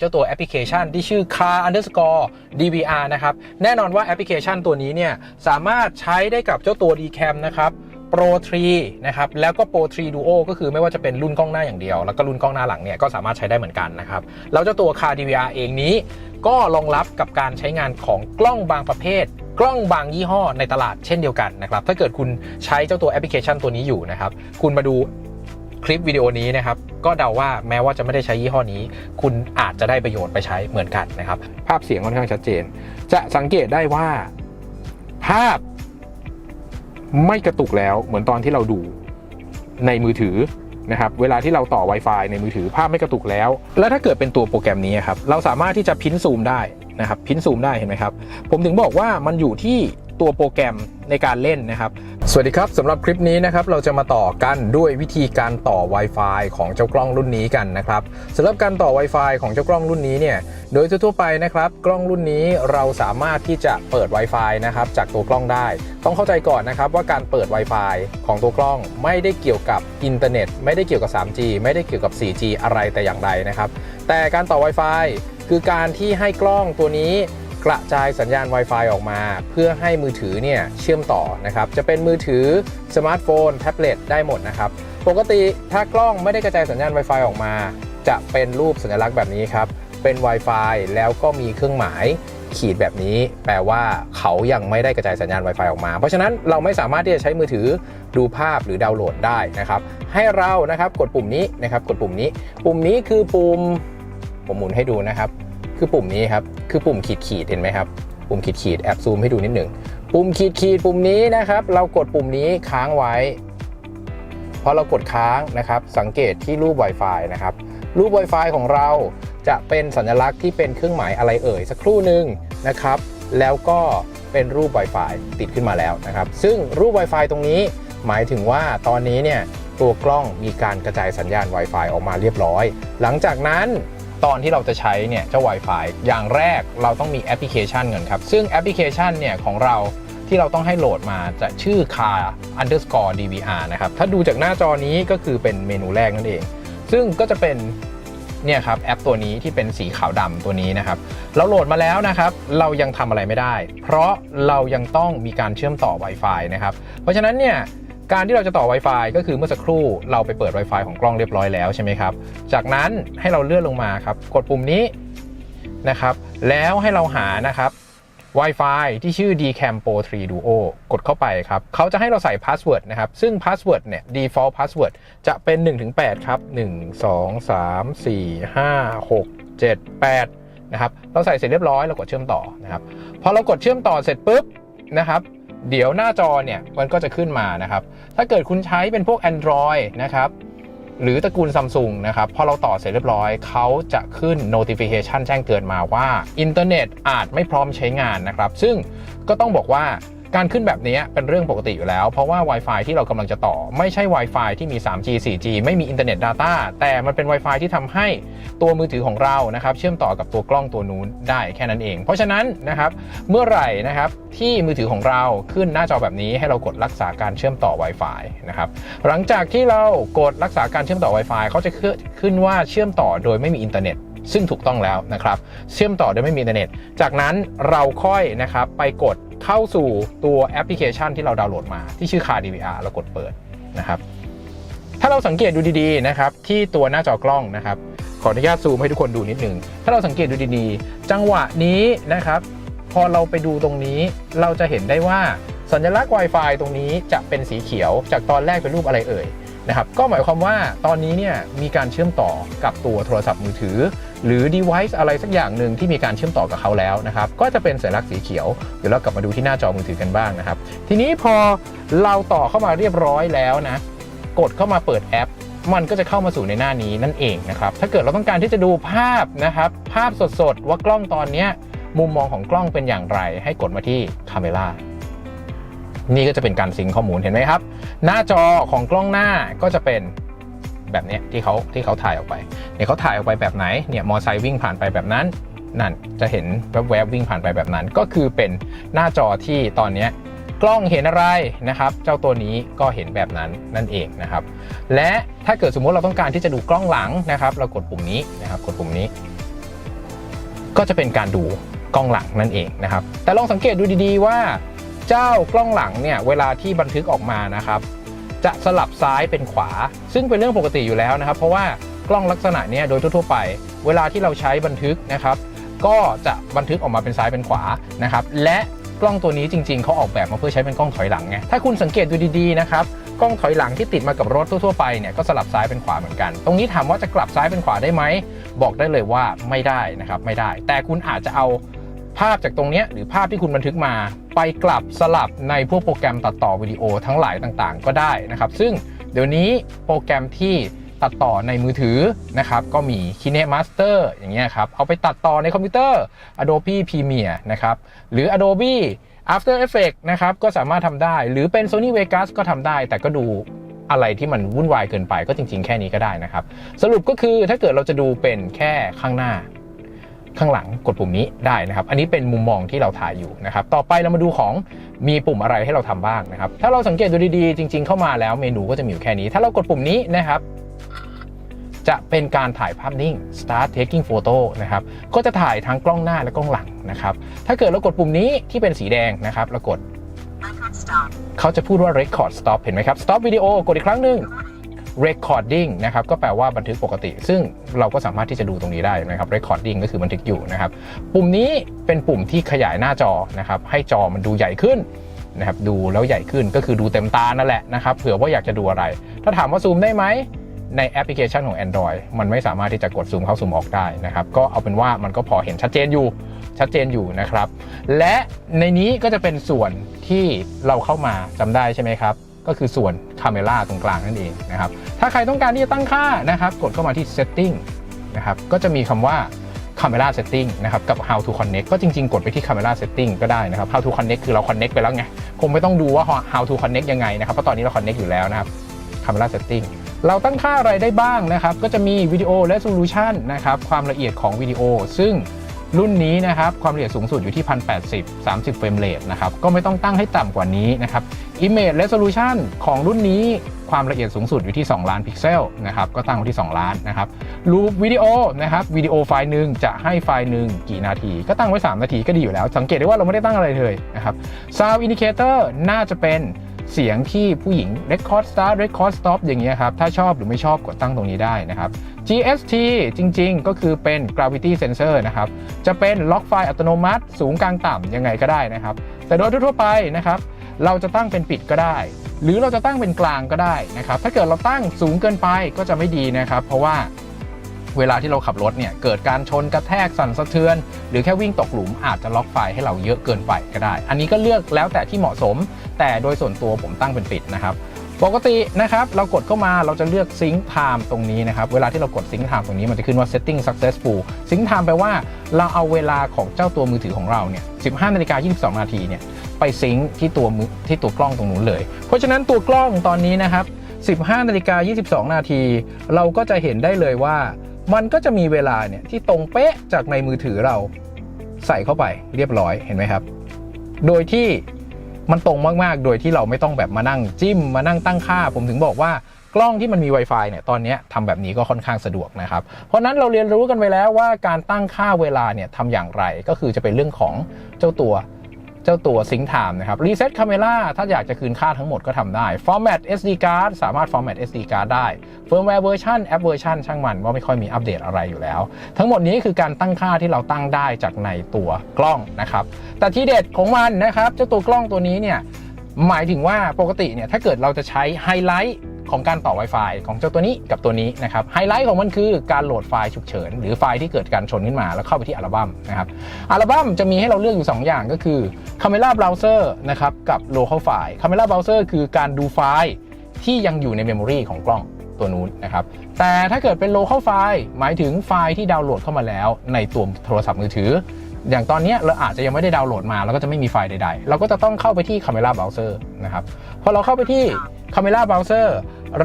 เจ้าตัวแอปพลิเคชันที่ชื่อ car underscore dvr นะครับ แน่นอนว่าแอปพลิเคชันตัวนี้เนี่ย สามารถใช้ได้กับเจ้าตัว dcam นะครับ Pro 3 นะครับ แล้วก็ Pro 3 Duo ก็คือไม่ว่าจะเป็นรุ่นกล้องหน้าอย่างเดียว แล้วก็รุ่นกล้องหน้าหลังเนี่ยก็สามารถใช้ได้เหมือนกันนะครับ แล้วเจ้าตัว car dvr เองนี้ ก็รองรับกับการใช้งานของกล้องบางประเภทกล้องบางยี่ห้อในตลาดเช่นเดียวกันนะครับ ถ้าเกิดคุณใช้เจ้าตัวแอปพลิเคชันตัวนี้อยู่นะครับ คุณมาดู คลิปวิดีโอนี้นะครับก็เดาว่าแม้ว่าจะไม่ได้ใช้ยี่ห้อนี้ คุณอาจจะได้ประโยชน์ไปใช้เหมือนกันนะครับ ภาพเสียงค่อนข้างชัดเจน จะสังเกตได้ว่า ภาพไม่กระตุกแล้วเหมือนตอนที่เราดูในมือถือนะครับเวลาที่เราต่อ Wi-Fi ในมือถือภาพไม่กระตุกแล้ว แล้วถ้าเกิดเป็นตัวโปรแกรมนี้ครับเราสามารถที่จะพินซูมได้นะครับพินซูมได้เห็นไหมครับ ผมถึงบอกว่ามันอยู่ที่ ตัวโปรแกรมในการเล่นนะครับ สวัสดีครับสำหรับคลิปนี้นะครับเราจะมาต่อกันด้วยวิธีการต่อ Wi-Fi ของเจ้ากล้องรุ่นนี้กันนะครับสำหรับการต่อ Wi-Fi ของเจ้ากล้องรุ่นนี้เนี่ยโดยทั่วไปนะครับกล้องรุ่นนี้เราสามารถที่จะเปิด Wi-Fi นะครับจากตัวกล้องได้ ต้องเข้าใจก่อนนะครับว่าการเปิด Wi-Fi ของตัวกล้องไม่ได้เกี่ยวกับอินเทอร์เน็ต ไม่ได้เกี่ยวกับ 3G ไม่ได้เกี่ยวกับ 4G อะไรแต่อย่างใดนะครับแต่การต่อ Wi-Fi คือการที่ให้กล้องตัวนี้ กระจายสัญญาณ Wi-Fi ออกมา เพื่อให้มือถือเนี่ยเชื่อมต่อนะครับจะเป็นมือถือสมาร์ทโฟนแท็บเล็ตได้หมดนะครับปกติถ้ากล้องไม่ได้กระจายสัญญาณ Wi-Fi ออกมา จะเป็นรูปสัญลักษณ์แบบนี้ครับเป็น Wi-Fi แล้วก็มีเครื่องหมายขีดแบบนี้แปลว่าเขายังไม่ได้กระจายสัญญาณ Wi-Fi ออกมา เพราะฉะนั้นเราไม่สามารถที่จะใช้มือถือดูภาพหรือดาวน์โหลดได้นะครับ ให้เรานะครับกดปุ่มนี้นะครับกดปุ่มนี้ ปุ่มนี้คือปุ่มผมหมุนให้ดูนะครับ คือปุ่มนี้ครับ คือปุ่มขีดขีดเห็นไหมครับ ปุ่มขีดขีดแอบซูมให้ดูนิดหนึ่ง ปุ่มขีดขีดปุ่มนี้นะครับ เรากดปุ่มนี้ค้างไว้พอเรากดค้างนะครับ สังเกตที่รูป Wi-Fi นะครับ รูป Wi-Fi ของเราจะเป็นสัญลักษณ์ที่เป็นเครื่องหมายอะไรเอ่ยสักครู่หนึ่งนะครับ แล้วก็เป็นรูป Wi-Fi ติดขึ้นมาแล้วนะครับ ซึ่งรูป Wi-Fi ตรงนี้หมายถึงว่าตอนนี้เนี่ยตัวกล้องมีการกระจายสัญญาณ Wi-Fi ออกมาเรียบร้อย หลังจากนั้น ตอนที่เราจะใช้เนี่ยเจ้า Wi-Fi อย่างแรกเราต้องมีแอปพลิเคชันก่อนครับ ซึ่งแอปพลิเคชันเนี่ยของเราที่เราต้องให้โหลดมาจะชื่อ car underscore dvr นะครับ ถ้าดูจากหน้าจอนี้ก็คือเป็นเมนูแรกนั่นเอง ซึ่งก็จะเป็นเนี่ยครับแอปตัวนี้ที่เป็นสีขาวดำตัวนี้นะครับ เราโหลดมาแล้วนะครับ เรายังทำอะไรไม่ได้ เพราะเรายังต้องมีการเชื่อมต่อ Wi-Fi นะครับ เพราะฉะนั้นเนี่ย การที่เราจะต่อ Wi-Fi ก็คือเมื่อสักครู่เราไปเปิด Wi-Fi ของกล้องเรียบร้อยแล้วใช่ไหมครับ จากนั้นให้เราเลื่อนลงมาครับกดปุ่มนี้นะครับ แล้วให้เราหานะครับ Wi-Fi ที่ชื่อ dcam pro 3 duo กดเข้าไปครับ เขาจะให้เราใส่พาสเวิร์ดนะครับ ซึ่งพาสเวิร์ดเนี่ย default password จะเป็น 1-8 ครับ 1 2 3 4 5 6 7 8 นะครับ เราใส่เสร็จเรียบร้อย เรากดเชื่อมต่อนะครับ พอเรากดเชื่อมต่อเสร็จปุ๊บนะครับ เดี๋ยวหน้าจอเนี่ยมันก็จะขึ้นมานะครับ ถ้าเกิดคุณใช้เป็นพวก Android นะครับหรือตระกูลซัมซุงนะครับพอเราต่อเสร็จเรียบร้อยเขาจะขึ้น notification แจ้งเตือนมาว่า อินเทอร์เน็ตอาจไม่พร้อมใช้งานนะครับ ซึ่งก็ต้องบอกว่า การขึ้นแบบนี้เป็นเรื่องปกติอยู่แล้ว เพราะว่า Wi-Fi ที่เรากำลังจะต่อ ไม่ใช่ Wi-Fi ที่มี 3G 4G ไม่มีอินเทอร์เน็ต Data แต่มันเป็น Wi-Fi ที่ทำให้ตัวมือถือของเรานะครับเชื่อมต่อกับตัวกล้องตัวนู้นได้แค่นั้นเอง เพราะฉะนั้นนะครับเมื่อไหร่นะครับที่มือถือของเราขึ้นหน้าจอแบบนี้ให้เรากดรักษาการเชื่อมต่อ Wi-Fi นะครับหลังจากที่เรากดรักษาการเชื่อมต่อ Wi-Fi เขาจะขึ้นว่าเชื่อมต่อโดยไม่มีอินเทอร์เน็ต ซึ่งถูกต้องแล้วนะครับ เชื่อมต่อโดยไม่มีอินเทอร์เน็ต จากนั้นเราค่อยนะครับไปกดเข้าสู่ตัวแอปพลิเคชันที่เราดาวน์โหลดมาที่ชื่อ Car DVR เรากดเปิดนะครับ ถ้าเราสังเกตดูดีๆนะครับที่ตัวหน้าจอกล้องนะครับขออนุญาตซูมให้ทุกคนดูนิดนึงถ้าเราสังเกตดูดีๆ จังหวะนี้นะครับ พอเราไปดูตรงนี้เราจะเห็นได้ว่าสัญลักษณ์ Wi-Fi ตรงนี้จะเป็นสีเขียว จากตอนแรกเป็นรูปอะไรเอ่ย นะครับก็หมายความว่าตอนนี้เนี่ยมีการเชื่อมต่อกับตัวโทรศัพท์มือถือ หรือ device อะไรสักอย่างหนึ่งที่มีการเชื่อมต่อกับเขาแล้วนะครับก็จะเป็นสัญลักษณ์สีเขียวเดี๋ยวเรากลับมาดูที่หน้าจอมือถือกันบ้างนะครับ ทีนี้พอเราต่อเข้ามาเรียบร้อยแล้วนะกดเข้ามาเปิดแอป มันก็จะเข้ามาสู่ในหน้านี้นั่นเองนะครับถ้าเกิดเราต้องการที่จะดูภาพนะครับภาพสดๆว่ากล้องตอนนี้มุมมองของกล้องเป็นอย่างไร ให้กดมาที่ Camera นี่ก็จะเป็นการซิงข้อมูลเห็นไหมครับ หน้าจอของกล้องหน้าก็จะเป็นแบบเนี้ยที่เขาที่เขาถ่ายออกไปเนี่ยเขาถ่ายออกไปแบบไหนเนี่ยมอไซค์วิ่งผ่านไปแบบนั้น นั่นจะเห็นแวบๆวิ่งผ่านไปแบบนั้น ก็คือเป็นหน้าจอที่ตอนนี้กล้องเห็นอะไรนะครับ เจ้าตัวนี้ก็เห็นแบบนั้นนั่นเองนะครับ และถ้าเกิดสมมุติเราต้องการที่จะดูกล้องหลังนะครับ เรากดปุ่มนี้นะครับ กดปุ่มนี้ ก็จะเป็นการดูกล้องหลังนั่นเองนะครับ แต่ลองสังเกตดูดีๆว่า เจ้ากล้องหลังเนี่ยเวลาที่บันทึกออกมานะครับ จะสลับซ้ายเป็นขวา ซึ่งเป็นเรื่องปกติอยู่แล้วนะครับ เพราะว่ากล้องลักษณะเนี้ยโดยทั่วๆไป เวลาที่เราใช้บันทึกนะครับ ก็จะบันทึกออกมาเป็นซ้ายเป็นขวานะครับ และกล้องตัวนี้จริงๆเขาออกแบบมาเพื่อใช้เป็นกล้องถอยหลังไงถ้าคุณสังเกตดูดีๆนะครับกล้องถอยหลังที่ติดมากับรถทั่วๆไปเนี่ยก็สลับซ้ายเป็นขวาเหมือนกัน ตรงนี้ถามว่าจะกลับซ้ายเป็นขวาได้ไหม บอกได้เลยว่าไม่ได้นะครับไม่ได้ แต่คุณอาจจะเอา ภาพจากตรงนี้หรือภาพที่คุณบันทึกมา ไปกลับสลับในพวกโปรแกรมตัดต่อวิดีโอทั้งหลายต่างๆ ก็ได้นะครับ ซึ่งเดี๋ยวนี้โปรแกรมที่ตัดต่อในมือถือนะครับก็มี KineMaster อย่างเงี้ยครับเอาไปตัดต่อในคอมพิวเตอร์ Adobe Premiere นะครับหรือ Adobe After Effects นะครับก็สามารถทำได้ หรือเป็น Sony Vegas ก็ทำได้ แต่ก็ดูอะไรที่มันวุ่นวายเกินไปก็จริง ๆ แค่นี้ก็ได้นะครับ สรุปก็คือถ้าเกิดเราจะดูเป็นแค่ข้างหน้า ข้างหลังกดปุ่มนี้ได้นะครับ อันนี้เป็นมุมมองที่เราถ่ายอยู่นะครับ ต่อไปเรามาดูของมีปุ่มอะไรให้เราทำบ้างนะครับ ถ้าเราสังเกตดูดีๆ จริง ๆ เข้ามาแล้วเมนูก็จะมีอยู่แค่นี้ ถ้าเรากดปุ่มนี้นะครับ จะเป็นการถ่ายภาพนิ่ง start taking photo นะครับ ก็จะถ่ายทั้งกล้องหน้าและกล้องหลังนะครับ ถ้าเกิดเรากดปุ่มนี้ที่เป็นสีแดงนะครับเรากด stop. เขาจะพูดว่า record stop เห็นไหมครับ stop video กดอีกครั้งหนึ่ง recording นะครับก็แปลว่าบันทึกปกติ ซึ่งเราก็สามารถที่จะดูตรงนี้ได้นะครับ recording ก็คือบันทึกอยู่นะครับ ปุ่มนี้เป็นปุ่มที่ขยายหน้าจอนะครับ ให้จอมันดูใหญ่ขึ้นนะครับดูแล้วใหญ่ขึ้นก็คือดูเต็มตานั่นแหละนะครับเผื่อว่าอยากจะดูอะไร ถ้าถามว่าซูมได้ไหมในแอปพลิเคชันของ Android มันไม่สามารถที่จะกดซูมเข้าซูมออกได้นะครับ ก็เอาเป็นว่ามันก็พอเห็นชัดเจนอยู่ชัดเจนอยู่นะครับ และในนี้ก็จะเป็นส่วนที่เราเข้ามาจำได้ใช่ไหมครับ ก็คือส่วนคาเมล่าตรงกลางนั่นเองนะครับ ถ้าใครต้องการที่จะตั้งค่านะครับ กดเข้ามาที่ setting นะครับ ก็จะมีคำว่า camera setting นะครับ กับ how to connect ก็จริง ๆ กดไปที่ camera setting ก็ได้นะครับ how to connect คือเรา connect ไปแล้วไง คงไม่ต้องดูว่า how to connect ยังไงนะครับ เพราะตอนนี้เรา connect อยู่แล้วนะครับ camera setting เราตั้งค่าอะไรได้บ้างนะครับ ก็จะมีวิดีโอ resolution นะครับ ความละเอียดของวิดีโอ ซึ่งรุ่นนี้นะครับ ความละเอียดสูงสุดอยู่ที่ 1080 30 เฟรมเรทนะครับ ก็ไม่ต้องตั้งให้ต่ำกว่านี้นะครับ Image Resolution ของรุ่นนี้ความละเอียดสูงสุดอยู่ที่ 2 ล้านพิกเซลนะครับก็ตั้งไว้ที่ 2 ล้านนะครับรูปวิดีโอนะครับวิดีโอไฟล์หนึ่งจะให้ไฟล์หนึ่งกี่นาที ก็ตั้งไว้ 3 นาทีก็ดีอยู่แล้ว สังเกตได้ว่าเราไม่ได้ตั้งอะไรเลยนะครับ Sound Indicator น่าจะเป็นเสียงที่ผู้หญิง Record Start Record Stop อย่างเงี้ยครับ ถ้าชอบหรือไม่ชอบกดตั้งตรงนี้ได้นะครับ GST จริงๆ ก็คือเป็น Gravity Sensor นะครับ จะเป็นล็อกไฟล์อัตโนมัติ สูงกลางต่ำยังไงก็ได้นะครับ แต่โดยทั่วไปนะครับ เราจะตั้งเป็นปิดก็ได้ หรือเราจะตั้งเป็นกลางก็ได้นะครับถ้าเกิดเราตั้งสูงเกินไปก็จะไม่ดีนะครับ เพราะว่าเวลาที่เราขับรถเนี่ยเกิดการชนกระแทกสั่นสะเทือน หรือแค่วิ่งตกหลุมอาจจะล็อกไฟให้เราเยอะเกินไปก็ได้ อันนี้ก็เลือกแล้วแต่ที่เหมาะสม แต่โดยส่วนตัวผมตั้งเป็นปิดนะครับ ปกตินะครับเรากดเข้ามาเราจะเลือก Sync Time ตรงนี้นะครับเวลาที่เรากด Sync Time ตรงนี้มันจะขึ้นว่า Setting Successful Sync Time แปลว่าเราเอาเวลาของเจ้าตัวมือถือของเราเนี่ย 15นาฬิกา22 นาทีเนี่ยไปซิงค์ที่ตัวมือที่ตัวกล้องตรงนู้นเลย เพราะฉะนั้นตัวกล้องตอนนี้นะครับ 15นาฬิกา22 นาที เราก็จะเห็นได้เลยว่า มันก็จะมีเวลาเนี่ยที่ตรงเป๊ะจากในมือถือเราใส่เข้าไปเรียบร้อยเห็นไหมครับ โดยที่ มันตรงมากๆ โดยที่เราไม่ต้องแบบมานั่งจิ้มมานั่งตั้งค่า ผมถึงบอกว่ากล้องที่มันมี Wi-Fi เนี่ยตอนนี้ทำแบบนี้ก็ค่อนข้างสะดวกนะครับ เพราะนั้นเราเรียนรู้กันไปแล้วว่าการตั้งค่าเวลาเนี่ยทำอย่างไรก็คือจะเป็นเรื่องของเจ้าตัว เจ้าตัว Sync Time นะครับ Reset Camera ถ้าอยากจะคืนค่าทั้งหมดก็ทำได้ Format SD card สามารถ Format SD card ได้ Firmware Version App Version ช่างมันว่าไม่ค่อยมีอัปเดตอะไรอยู่แล้ว ทั้งหมดนี้คือการตั้งค่าที่เราตั้งได้จากในตัวกล้องนะครับ แต่ที่เด็ดของมันนะครับเจ้าตัวกล้องตัวนี้เนี่ยหมายถึงว่าปกติเนี่ยถ้าเกิดเราจะใช้ไฮไลท์ ของการต่อ Wi-Fi ของเจ้าตัวนี้กับตัวนี้นะครับไฮไลท์ของมันคือการโหลดไฟล์ฉุกเฉิน หรือไฟล์ที่เกิดการชนขึ้นมาแล้วเข้าไปที่อัลบั้มนะครับอัลบั้มจะมีให้เราเลือกอยู่ 2 อย่างก็คือ Camera Browser นะครับกับ Local File Camera Browser คือการดูไฟล์ที่ยังอยู่ในเมมโมรีของกล้องตัวนู้นนะครับ แต่ถ้าเกิดเป็น Local File หมายถึงไฟล์ที่ดาวน์โหลดเข้ามาแล้วในตัวโทรศัพท์มือถือ อย่างตอนนี้เราอาจจะยังไม่ได้ดาวน์โหลดมา แล้วก็จะไม่มีไฟล์ใดๆ เราก็จะต้องเข้าไปที่ Camera Browser นะครับ พอเราเข้าไปที่ Camera Browser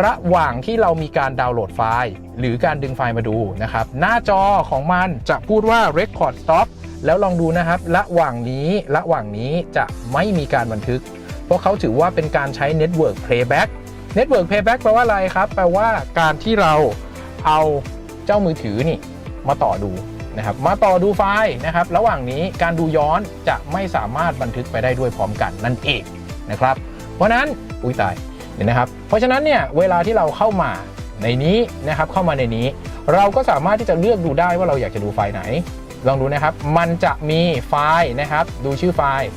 ระหว่างที่เรามีการดาวน์โหลดไฟล์ หรือการดึงไฟล์มาดูนะครับ หน้าจอของมันจะพูดว่า Record Stop แล้วลองดูนะครับ ระหว่างนี้ระหว่างนี้จะไม่มีการบันทึก เพราะเขาถือว่าเป็นการใช้ Network Playback Network Playback แปลว่าอะไรครับ แปลว่าการที่เราเอาเจ้ามือถือนี่มาต่อดูนะครับ มาต่อดูไฟล์นะครับ ระหว่างนี้การดูย้อนจะไม่สามารถบันทึกไปได้ด้วยพร้อมกันนั่นเองนะครับ เพราะนั้นอุ้ยตาย เห็นนะครับ เพราะฉะนั้นเนี่ยเวลาที่เราเข้ามาในนี้นะครับเข้ามาในนี้ เราก็สามารถที่จะเลือกดูได้ว่าเราอยากจะดูไฟล์ไหน ลองดูนะครับ มันจะมีไฟล์นะครับ ดูชื่อไฟล์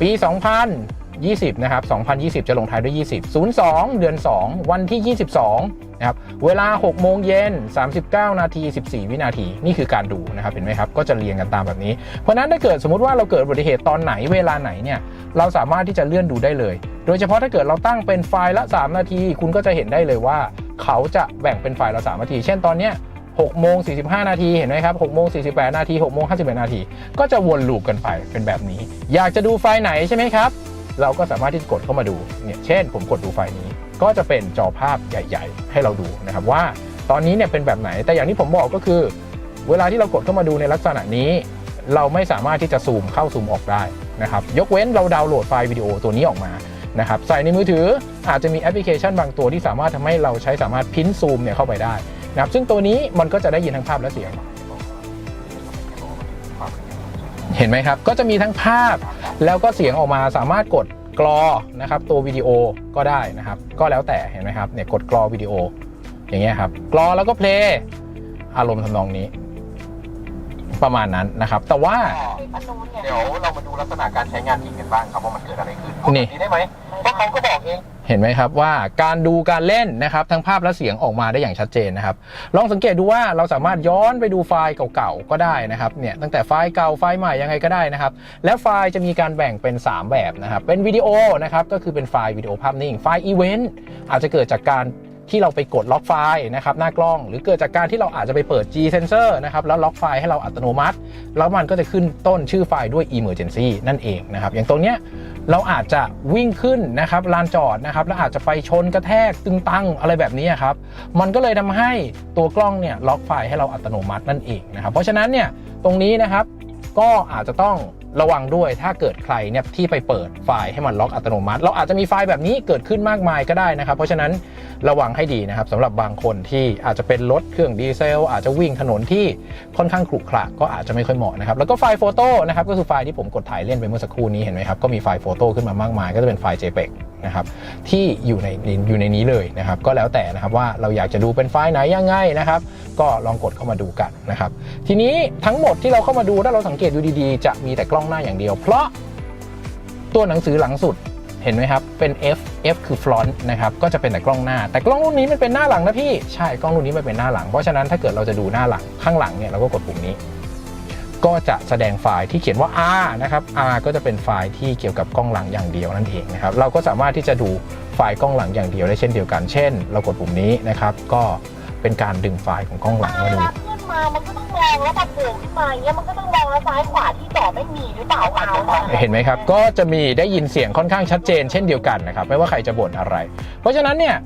ปี 20 นะครับ 2020 จะลงท้ายด้วย 20 02 เดือน 2 วันที่ 22 นะครับ เวลา 6 โมงเย็น 39 นาที 14 วินาที นี่คือการดูนะครับ เห็นไหมครับ ก็จะเรียงกันตามแบบนี้ เพราะฉะนั้นถ้าเกิดสมมติว่าเราเกิดอุบัติเหตุตอนไหนเวลาไหนเนี่ย เราสามารถที่จะเลื่อนดูได้เลย โดยเฉพาะถ้าเกิดเราตั้งเป็นไฟล์ละ 3 นาที คุณก็จะเห็นได้เลยว่า เขาจะแบ่งเป็นไฟล์ละ 3 นาที เช่นตอนเนี้ย6โมง45 นาที เห็นไหมครับ6โมง48 นาที6โมง51 นาที ก็จะวนลูปกันไปเป็นแบบนี้ อยากจะดูไฟล์ไหนใช่ไหมครับ เราก็สามารถที่จะกดเข้ามาดูเนี่ยเช่น ผมกดดูไฟล์นี้ ก็จะเป็นจอภาพใหญ่ ๆ ให้เราดูนะครับว่าตอนนี้เนี่ยเป็นแบบไหนแต่อย่างที่ผมบอกก็คือ เวลาที่เรากดเข้ามาดูในลักษณะนี้ เราไม่สามารถที่จะซูมเข้าซูมออกได้นะครับยกเว้นเราดาวน์โหลดไฟล์วิดีโอตัวนี้ออกมานะครับใส่ในมือถืออาจจะมีแอปพลิเคชันบางตัวที่สามารถทำให้เราใช้สามารถพิมพ์ซูมเนี่ยเข้าไปได้นะครับซึ่งตัวนี้มันก็จะได้ยินทั้งภาพและเสียง เห็นไหมครับ ก็จะมีทั้งภาพแล้วก็เสียงออกมาสามารถกดกรอนะครับตัววิดีโอก็ได้นะครับ ก็แล้วแต่เห็นไหมครับเนี่ยกดกรอวิดีโอ อย่างเงี้ยครับกรอแล้วก็เพลย์อารมณ์ทำนองนี้ ประมาณนั้นนะครับ แต่ว่าเดี๋ยวเรามาดูลักษณะการใช้งานจริงกันบ้างครับว่ามันเกิดอะไรขึ้นนี่พูดแบบได้ไหมเพราะเขาก็บอกเอง เห็นไหมครับว่าการดูการเล่นนะครับทั้งภาพและเสียงออกมาได้อย่างชัดเจนนะครับลองสังเกตดูว่าเราสามารถย้อนไปดูไฟล์เก่าๆก็ได้นะครับเนี่ยตั้งแต่ไฟล์เก่าไฟล์ใหม่ยังไงก็ได้นะครับและไฟล์จะมีการแบ่งเป็น 3 แบบนะครับเป็นวิดีโอนะครับก็คือเป็นไฟล์วิดีโอภาพนิ่งไฟล์อีเวนต์อาจจะเกิดจากการที่เราไปกดล็อกไฟล์นะครับหน้ากล้อง หรือเกิดจากการที่เราอาจจะไปเปิด G sensor นะครับแล้วล็อกไฟล์ให้เราอัตโนมัติ แล้วมันก็จะขึ้นต้นชื่อไฟล์ด้วย emergency นั่นเองนะครับอย่างตรงเนี้ย เราอาจจะวิ่งขึ้นนะครับลานจอดนะครับแล้วอาจจะไปชนกระแทกตึงตังอะไรแบบนี้ครับมันก็เลยทำให้ตัวกล้องเนี่ยล็อกไฟให้เราอัตโนมัตินั่นเองนะครับเพราะฉะนั้นเนี่ยตรงนี้นะครับก็อาจจะต้องระวังด้วยถ้าเกิดใครเนี่ยที่ไปเปิดไฟล์ให้มันล็อกอัตโนมัติ เราอาจจะมีไฟล์แบบนี้เกิดขึ้นมากมายก็ได้นะครับ เพราะฉะนั้น ระวังให้ดีนะครับสำหรับบางคนที่อาจจะเป็นรถเครื่องดีเซล อาจจะวิ่งถนนที่ค่อนข้างขรุขระก็อาจจะไม่ค่อยเหมาะนะครับแล้วก็ไฟล์โฟโต้นะครับก็คือไฟล์ที่ผมกดถ่ายเล่นไปเมื่อสักครู่นี้เห็นไหมครับก็มีไฟล์โฟโต้ขึ้นมามากมายก็จะเป็นไฟล์ JPEG นะครับที่อยู่ในอยู่ในนี้เลยนะครับก็แล้วแต่นะครับว่าเราอยากจะดูเป็นไฟล์ไหนยังไงนะครับก็ลองกดเข้ามาดูกันนะครับทีนี้ทั้งหมดที่เราเข้ามาดูถ้าเราสังเกตดูดีๆ จะมีแต่กล้องหน้าอย่างเดียว เพราะตัวหนังสือหลังสุด เห็นไหมครับ เป็น F F คือ front นะครับ ก็จะเป็นแต่กล้องหน้า แต่กล้องรุ่นนี้มันเป็นหน้าหลังนะพี่ ใช่ กล้องรุ่นนี้มันเป็นหน้าหลัง เพราะฉะนั้นถ้าเกิดเราจะดูหน้าหลังข้างหลังเนี่ยเราก็กดปุ่มนี้ ก็จะแสดงไฟล์ที่เขียนว่า R นะครับ R ก็จะเป็นไฟล์ที่เกี่ยวกับกล้องหลังอย่างเดียวนั่นเองนะครับ เราก็สามารถที่จะดูไฟล์กล้องหลังอย่างเดียวได้เช่นเดียวกัน เช่น เรากดปุ่มนี้นะครับ ก็เป็นการดึงไฟล์ของกล้องหลังมาดู มา มันก็ต้องมองแล้วพอโผล่ขึ้นมาอย่างเงี้ย มันก็ต้องมองแล้วซ้ายขวาที่จอไม่มีหรือเปล่าเอาเห็นไหมครับ ก็จะมีได้ยินเสียงค่อนข้างชัดเจน เช่นเดียวกันนะครับ ไม่ว่าใครจะบ่นอะไร เพราะฉะนั้นเนี่ย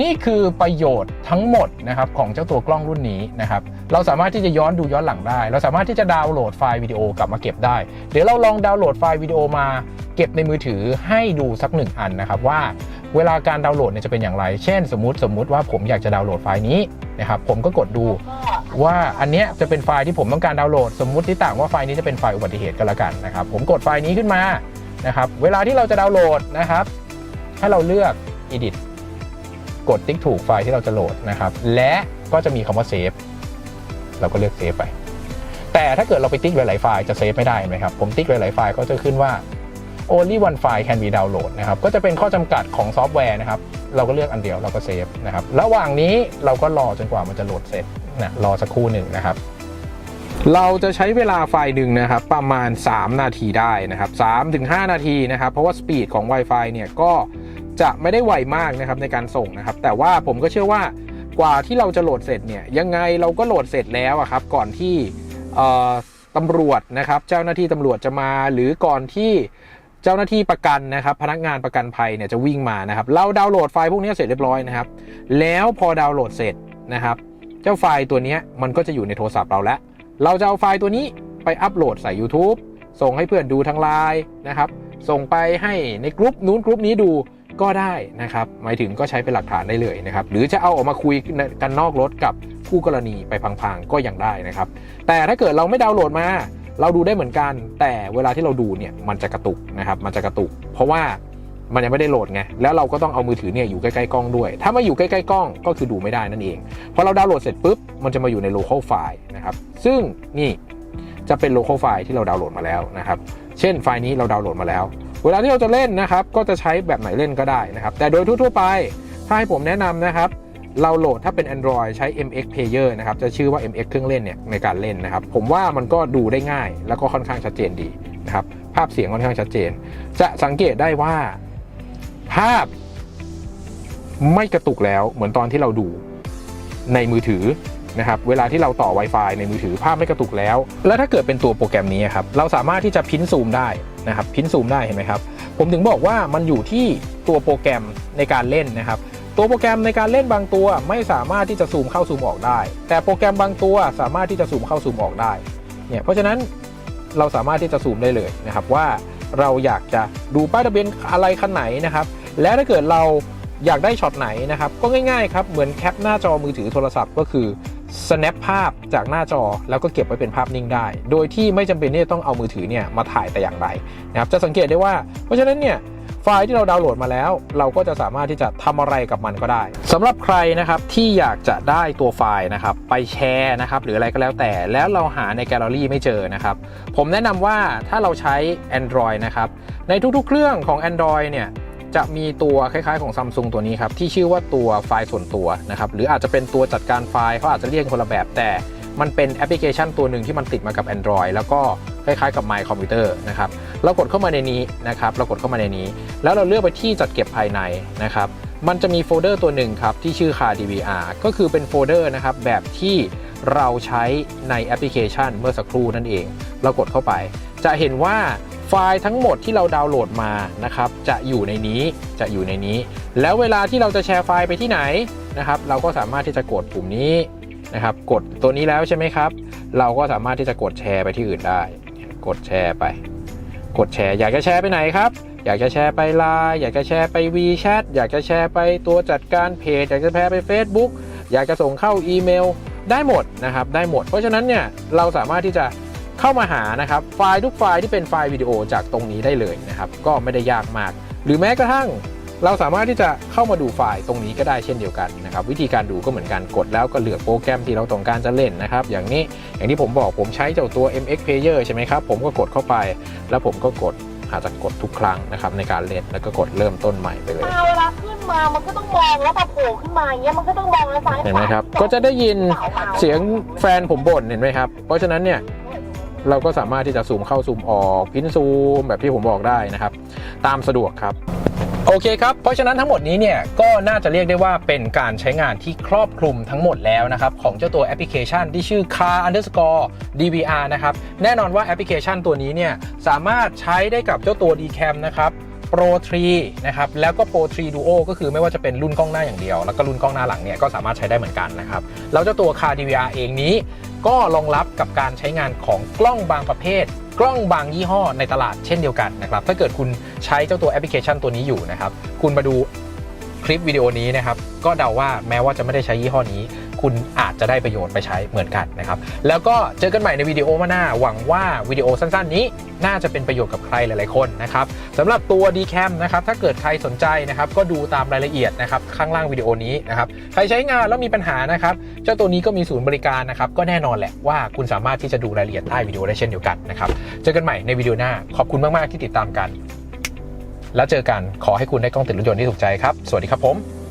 นี่คือประโยชน์ทั้งหมดนะครับของเจ้าตัวกล้องรุ่นนี้นะครับ เราสามารถที่จะย้อนดูย้อนหลังได้ เราสามารถที่จะดาวน์โหลดไฟล์วิดีโอกลับมาเก็บได้ เดี๋ยวเราลองดาวน์โหลดไฟล์วิดีโอมาเก็บในมือถือให้ดูสักหนึ่งอันนะครับว่า เวลาการดาวน์โหลดเนี่ยจะเป็นอย่างไร เช่น สมมติสมมุติว่าผมอยากจะดาวน์โหลดไฟล์นี้นะครับผมก็กดดูว่าอันเนี้ยจะเป็นไฟล์ที่ผมต้องการดาวน์โหลด สมมุติที่ต่างว่าไฟล์นี้จะเป็นไฟล์อุบัติเหตุก็แล้วกันนะครับผมกดไฟล์นี้ขึ้นมานะครับเวลาที่เราจะดาวน์โหลดนะครับให้เราเลือก edit กดติ๊กถูกไฟล์ที่เราจะโหลดนะครับและก็จะมีคำว่า save เราก็เลือก save ไป แต่ถ้าเกิดเราไปติ๊กหลายๆไฟล์จะเซฟไม่ได้ไหมครับผมติ๊กหลายๆไฟล์ก็จะขึ้นว่า only one file can be download นะครับก็จะเป็นข้อจำกัดของซอฟต์แวร์นะครับเราก็เลือกอันเดียวเราก็เซฟนะครับระหว่างนี้เราก็รอจนกว่ามันจะโหลดเสร็จนะรอสักครู่หนึ่งนะครับเราจะใช้เวลาไฟล์หนึ่งนะครับประมาณ 3 นาทีได้นะครับ3ถึง5นาทีนะครับ เพราะว่าสปีดของ Wi-Fi เนี่ยก็จะไม่ได้ไวมากนะครับในการส่งนะครับ แต่ว่าผมก็เชื่อว่ากว่าที่เราจะโหลดเสร็จเนี่ยยังไงเราก็โหลดเสร็จแล้วอะครับก่อนที่ตำรวจนะครับ เจ้าหน้าที่ตำรวจจะมา หรือก่อนที่ เจ้าหน้าที่ประกันนะครับ พนักงานประกันภัยเนี่ยจะวิ่งมานะครับ เราดาวน์โหลดไฟล์พวกนี้เสร็จเรียบร้อยนะครับ แล้วพอดาวน์โหลดเสร็จนะครับ เจ้าไฟล์ตัวนี้มันก็จะอยู่ในโทรศัพท์เราแล้ว เราจะเอาไฟล์ตัวนี้ไปอัปโหลดใส่ YouTube ส่งให้เพื่อนดูทางไลน์นะครับ ส่งไปให้ในกลุ่มนู้นกลุ่มนี้ดูก็ได้นะครับ หมายถึงก็ใช้เป็นหลักฐานได้เลยนะครับ หรือจะเอาออกมาคุยกันนอกรถกับคู่กรณีไปพังๆก็ยังได้นะครับ แต่ถ้าเกิดเราไม่ดาวน์โหลดมา เราดูได้เหมือนกัน แต่เวลาที่เราดูเนี่ยมันจะกระตุกนะครับ มันจะกระตุก เพราะว่ามันยังไม่ได้โหลดไง แล้วเราก็ต้องเอามือถือเนี่ยอยู่ใกล้ๆกล้องด้วย ถ้าไมาอยู่ใกล้ๆกล้องก็คือดูไม่ได้นั่นเอง พอเราดาวน์โหลดเสร็จปุ๊บ มันจะมาอยู่ใน local file นะครับ ซึ่งนี่จะเป็น local file ที่เราดาวน์โหลดมาแล้วนะครับ เช่นไฟล์นี้เราดาวน์โหลดมาแล้ว เวลาที่เราจะเล่นนะครับ ก็จะใช้แบบไหนเล่นก็ได้นะครับ แต่โดยทั่วๆไป ถ้าให้ผมแนะนำนะครับ เราโหลดถ้าเป็น Android ใช้ MX Player นะครับ จะชื่อว่า MX เครื่องเล่นเนี่ยในการเล่นนะครับ ผมว่ามันก็ดูได้ง่าย แล้วก็ค่อนข้างชัดเจนดีนะครับ ภาพเสียงค่อนข้างชัดเจน จะสังเกตได้ว่า ภาพไม่กระตุกแล้วเหมือนตอนที่เราดูในมือถือนะครับ เวลาที่เราต่อ Wi-Fi ในมือถือภาพไม่กระตุกแล้ว แล้วถ้าเกิดเป็นตัวโปรแกรมนี้ครับ เราสามารถที่จะพินซูมได้นะครับ พินซูมได้เห็นไหมครับ ผมถึงบอกว่ามันอยู่ที่ตัวโปรแกรมในการเล่นนะครับ ตัวโปรแกรมในการเล่นบางตัวไม่สามารถที่จะซูมเข้าซูมออกได้ แต่โปรแกรมบางตัวสามารถที่จะซูมเข้าซูมออกได้เนี่ยเพราะฉะนั้นเราสามารถที่จะซูมได้เลยนะครับว่าเราอยากจะดูป้ายทะเบียนอะไรคันไหนนะครับ และถ้าเกิดเราอยากได้ช็อตไหนนะครับ ก็ง่ายๆครับเหมือนแคปหน้าจอมือถือโทรศัพท์ก็คือ snap ภาพจากหน้าจอแล้วก็เก็บไว้เป็นภาพนิ่งได้ โดยที่ไม่จำเป็นที่จะต้องเอามือถือเนี่ยมาถ่ายแต่อย่างใดนะครับจะสังเกตได้ว่า เพราะฉะนั้นเนี่ย ไฟล์ที่เราดาวน์โหลดมาแล้ว เราก็จะสามารถที่จะทำอะไรกับมันก็ได้สำหรับใครนะครับที่อยากจะได้ตัวไฟล์นะครับไปแชร์นะครับหรืออะไรก็แล้วแต่แล้วเราหาในแกลเลอรี่ไม่เจอนะครับผมแนะนำว่าถ้าเราใช้ Android นะครับในทุกๆ เครื่องของ Android เนี่ยจะมีตัวคล้ายๆของ Samsung ตัวนี้ครับที่ชื่อว่าตัวไฟล์ส่วนตัวนะครับหรืออาจจะเป็นตัวจัดการไฟล์เขาอาจจะเรียกคนละแบบแต่ มันเป็นแอปพลิเคชันตัวหนึ่งที่มันติดมากับ Android แล้วก็คล้ายๆกับ My Computer นะครับเรากดเข้ามาในนี้นะครับเรากดเข้ามาในนี้ แล้วเราเลือกไปที่จัดเก็บภายในนะครับมันจะมีโฟลเดอร์ตัวหนึ่งครับที่ชื่อ car dvr ก็คือเป็นโฟลเดอร์นะครับแบบที่เราใช้ในแอปพลิเคชันเมื่อสักครู่นั่นเอง เรากดเข้าไป จะเห็นว่าไฟล์ทั้งหมดที่เราดาวน์โหลดมานะครับจะอยู่ในนี้จะอยู่ในนี้ แล้วเวลาที่เราจะแชร์ไฟล์ไปที่ไหนนะครับเราก็สามารถที่จะกดปุ่มนี้ นะครับ กดตัวนี้แล้วใช่ไหมครับ เราก็สามารถที่จะกดแชร์ไปที่อื่นได้ กดแชร์ไป กดแชร์ อยากจะแชร์ไปไหนครับ อยากจะแชร์ไปไลน์อยากจะแชร์ไป WeChat อยากจะแชร์ไปตัวจัดการเพจ อยากจะแชร์ไป Facebook อยากจะส่งเข้าอีเมลได้หมดนะครับ ได้หมด เพราะฉะนั้นเนี่ยเราสามารถที่จะเข้ามาหานะครับ ไฟล์ทุกไฟล์ที่เป็นไฟล์วิดีโอจากตรงนี้ได้เลยนะครับ ก็ไม่ได้ยากมาก หรือแม้กระทั่ง เราสามารถที่จะเข้ามาดูไฟล์ตรงนี้ก็ได้เช่นเดียวกันนะครับวิธีการดูก็เหมือนกันกดแล้วก็เลือกโปรแกรมที่เราต้องการจะเล่นนะครับอย่างนี้อย่างที่ผมบอกผมใช้เจ้าตัว MX Player ใช่ไหมครับผมก็กดเข้าไป แล้วผมก็กดอาจจะกดทุกครั้งนะครับในการเล่นแล้วก็กดเริ่มต้นใหม่ไปเลยมาเวลาขึ้นมา มันก็ต้องมองแล้วพอโผล่ขึ้นมาอย่างเงี้ยมันก็ต้องมองแล้วซ้ายขวาเห็นไหมครับก็จะได้ยินเสียงแฟนผมบ่นเห็นไหมครับ เพราะฉะนั้นเนี่ยเราก็สามารถที่จะซูมเข้าซูมออกพินซูมแบบที่ผมบอกได้นะครับ ตามสะดวกครับ โอเคครับ เพราะฉะนั้นทั้งหมดนี้เนี่ยก็น่าจะเรียกได้ว่าเป็นการใช้งานที่ครอบคลุมทั้งหมดแล้วนะครับของเจ้าตัวแอปพลิเคชันที่ชื่อ car underscore dvr นะครับแน่นอนว่าแอปพลิเคชันตัวนี้เนี่ยสามารถใช้ได้กับเจ้าตัว dcam นะครับ Pro 3 นะครับ แล้วก็ Pro 3 Duo ก็คือไม่ว่าจะเป็นรุ่นกล้องหน้าอย่างเดียว แล้วก็รุ่นกล้องหน้าหลังเนี่ยก็สามารถใช้ได้เหมือนกันนะครับ แล้วเจ้าตัว Car DVR เองนี้ ก็รองรับกับการใช้งานของกล้องบางประเภทกล้องบางยี่ห้อในตลาดเช่นเดียวกันนะครับถ้าเกิดคุณใช้เจ้าตัวแอปพลิเคชันตัวนี้อยู่นะครับคุณมาดู คลิปวิดีโอนี้นะครับก็เดาว่าแม้ว่าจะไม่ได้ใช้ยี่ห้อนี้ คุณอาจจะได้ประโยชน์ไปใช้เหมือนกันนะครับแล้วก็เจอกันใหม่ในวิดีโอมาหน้า หวังว่าวิดีโอสั้นๆ นี้น่าจะเป็นประโยชน์กับใครหลายๆคนนะครับสำหรับตัว Dcam นะครับถ้าเกิดใครสนใจนะครับก็ดูตามรายละเอียดนะครับข้างล่างวิดีโอนี้นะครับใครใช้งานแล้วมีปัญหานะครับเจ้าตัวนี้ก็มีศูนย์บริการนะครับก็แน่นอนแหละว่าคุณสามารถที่จะดูรายละเอียดใต้วิดีโอได้เช่นเดียวกันนะครับเจอกันใหม่ในวิดีโอหน้าขอบคุณมากๆที่ติดตามกัน แล้วเจอกันขอให้คุณได้กล้องติดรถยนต์ที่ถูกใจครับ สวัสดีครับผม